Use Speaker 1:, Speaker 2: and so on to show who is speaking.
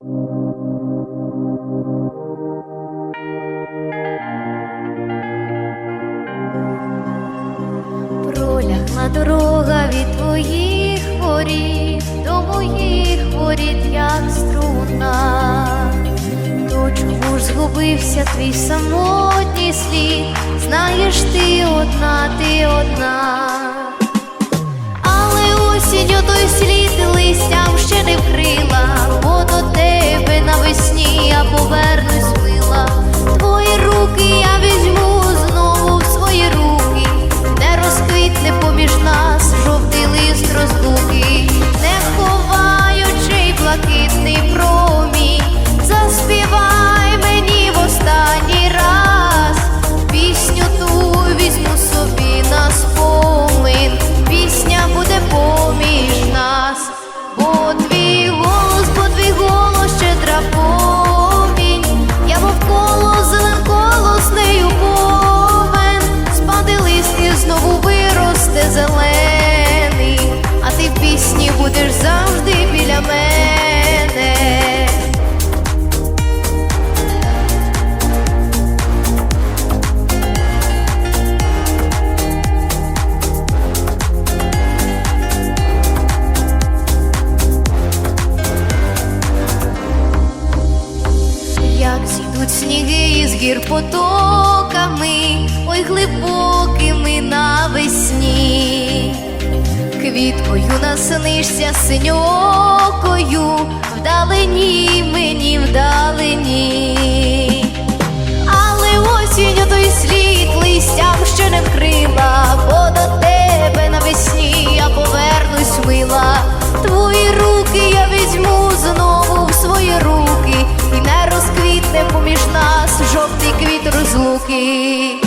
Speaker 1: Пролягла дорога від твоїх воріт до моїх воріт, як струна, то чому ж згубився твій самотній слід, знаєш ти одна, ти одна. ти завжди біля мене. Як зійдуть сніги із гір потоками, ой глибокими. Снишся синьокою, вдалині мені вдалині, але осінь той слід листям ще не вкрила, бо до тебе навесні я повернусь мила. Твої руки я візьму знову в свої руки, і не розквітне поміж нас жовтий квіт розлуки.